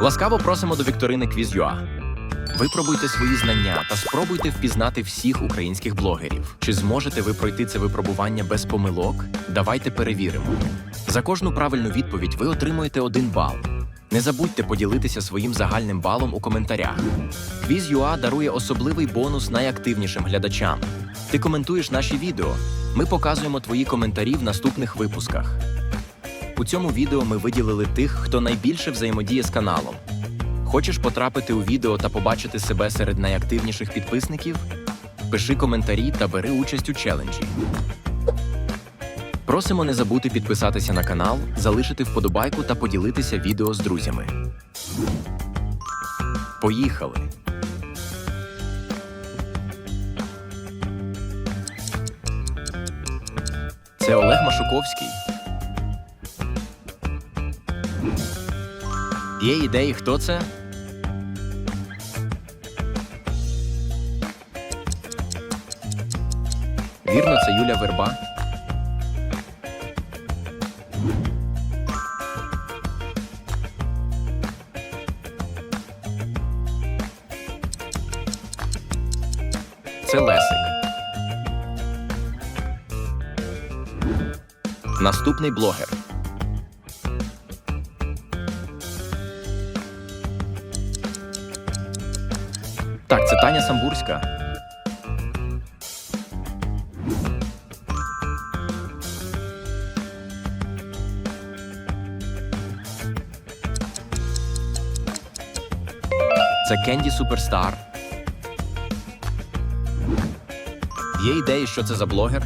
Ласкаво просимо до вікторини Quiz.ua. Випробуйте свої знання та спробуйте впізнати всіх українських блогерів. Чи зможете ви пройти це випробування без помилок? Давайте перевіримо. За кожну правильну відповідь ви отримуєте один бал. Не забудьте поділитися своїм загальним балом у коментарях. Quiz.ua дарує особливий бонус найактивнішим глядачам. Ти коментуєш наші відео. Ми показуємо твої коментарі в наступних випусках. У цьому відео ми виділили тих, хто найбільше взаємодіє з каналом. Хочеш потрапити у відео та побачити себе серед найактивніших підписників? Пиши коментарі та бери участь у челенджі. Просимо не забути підписатися на канал, залишити вподобайку та поділитися відео з друзями. Поїхали! Це Олег Машуковський. Є ідеї, хто це? Вірно, це Юля Верба. Це Лесик. Наступний блогер. Так, це Таня Самбурська. Це Кенді Суперстар. Є ідеї, що це за блогер?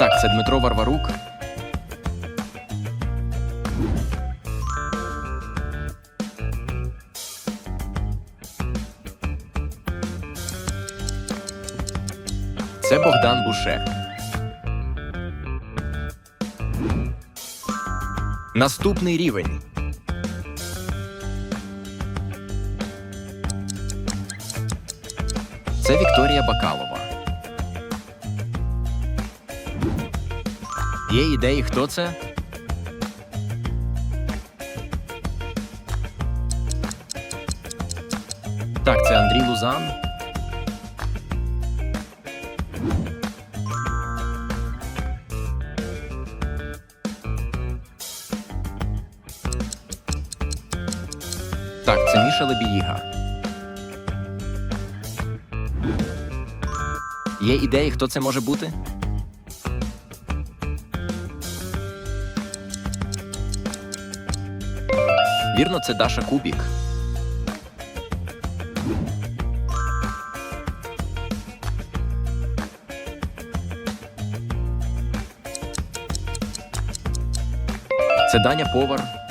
Так, це Дмитро Варварук. Це Богдан Буше. Наступний рівень. Це Вікторія Бакалова. Є ідеї, хто це? Так, це Андрій Лузан. Так, Лебіїга. Є ідеї, хто це може бути? Вірно, це Даша Кубік. Це Даня Повар.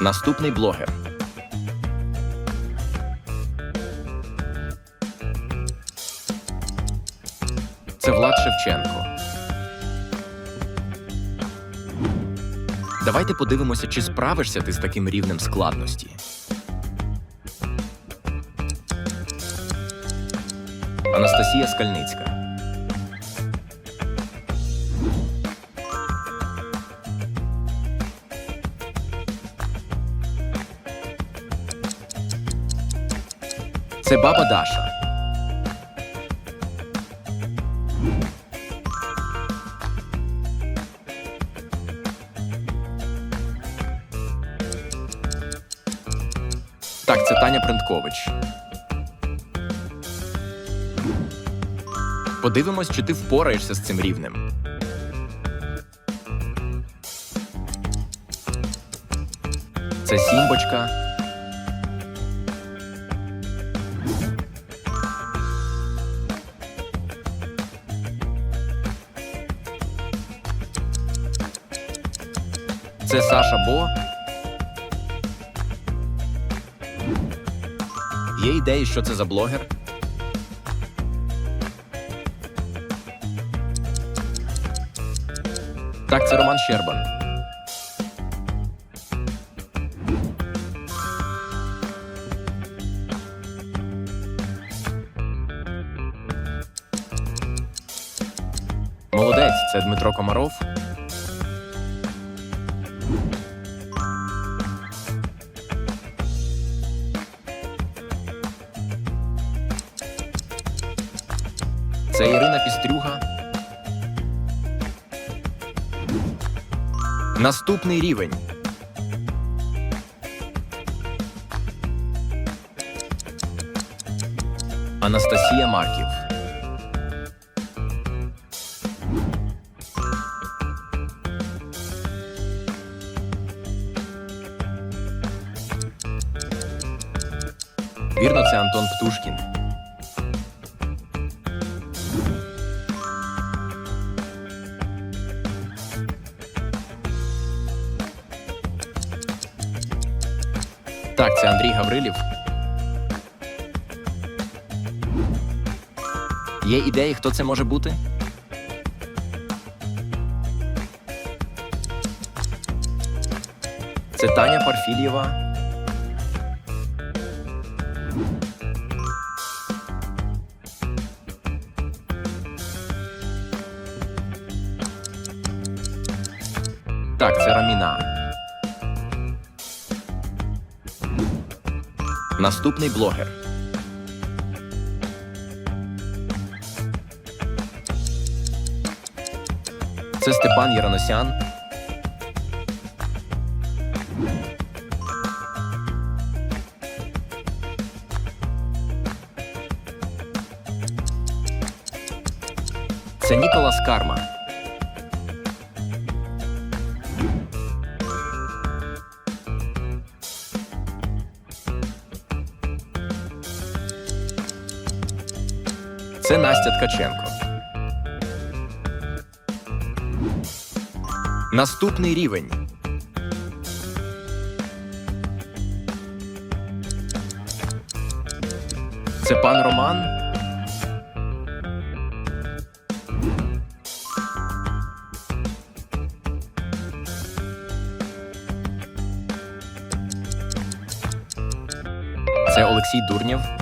Наступний блогер. Це Влад Шевченко. Давайте подивимося, чи справишся ти з таким рівнем складності. Анастасія Скальницька. Це баба Даша. Так, це Таня Принткович. Подивимось, чи ти впораєшся з цим рівнем. Це Сімбочка. Це Саша Бо. Є ідеї, що це за блогер? Так, це Роман Щербан. це Дмитро Комаров. Це Ірина Пістрюга. Наступний рівень. Анастасія Марків. Вірно, це Антон Птушкін. Так, це Андрій Гаврилів. Є ідеї, хто це може бути? Це Таня Парфільєва. Так, це Раміна. Наступний блогер. Це Степан Яроносян. Це Ніколас Карма. Це Настя Ткаченко. Наступний рівень. Це пан Роман. Це Олексій Дурнєв.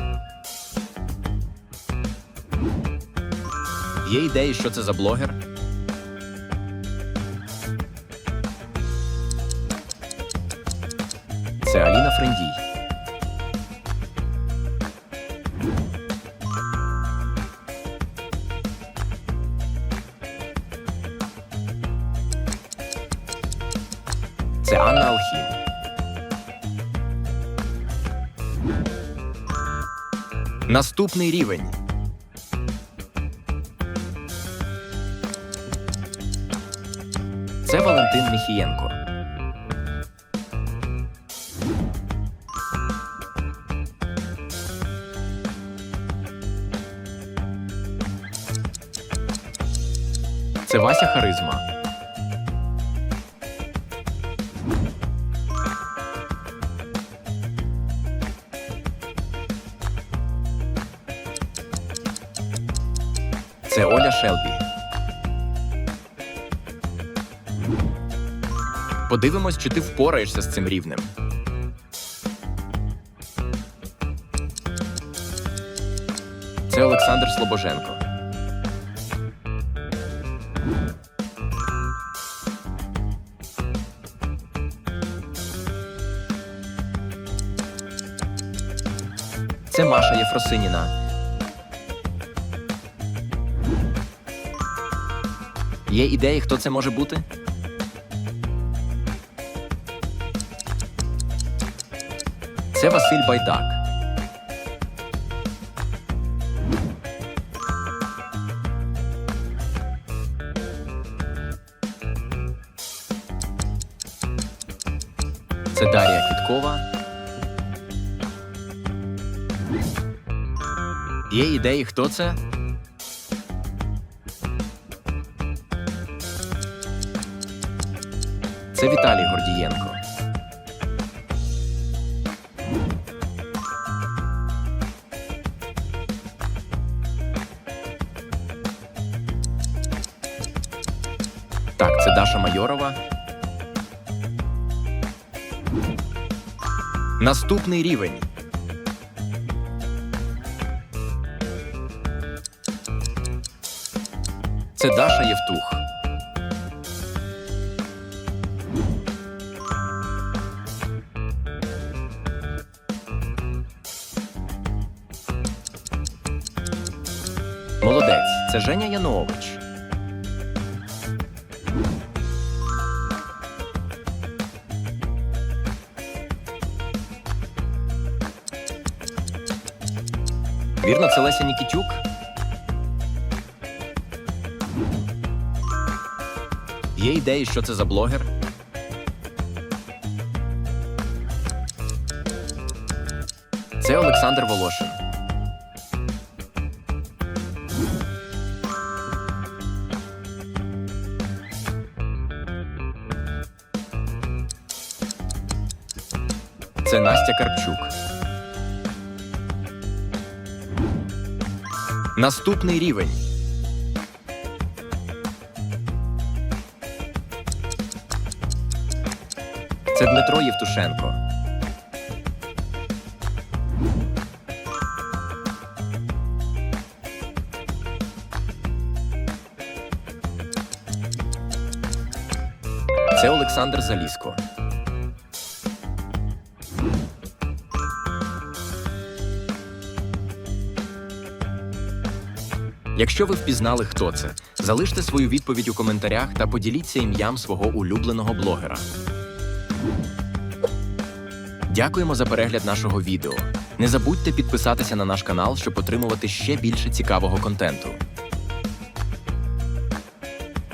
Є ідеї, що це за блогер? Це Аліна Френдій. Це Анна Алхім. Наступний рівень. Міхієнко. Це Вася Харизма. Це Оля Шелбі. Подивимось, чи ти впораєшся з цим рівнем. Це Олександр Слобоженко. Це Маша Єфросиніна. Є ідеї, хто це може бути? Це Василь Байдак. Це Дар'я Квіткова. Є ідеї, хто це? Це Віталій Гордієнко. Даша Майорова. Наступний рівень. Це Даша Євтух. Молодець. Це Женя Янович. Вірно, це Леся Нікітюк. Є ідеї, що це за блогер? Це Олександр Волошин. Це Настя Карпчук. Наступний рівень. Це Дмитро Євтушенко. Це Олександр Заліско. Якщо ви впізнали, хто це, залиште свою відповідь у коментарях та поділіться ім'ям свого улюбленого блогера. Дякуємо за перегляд нашого відео. Не забудьте підписатися на наш канал, щоб отримувати ще більше цікавого контенту.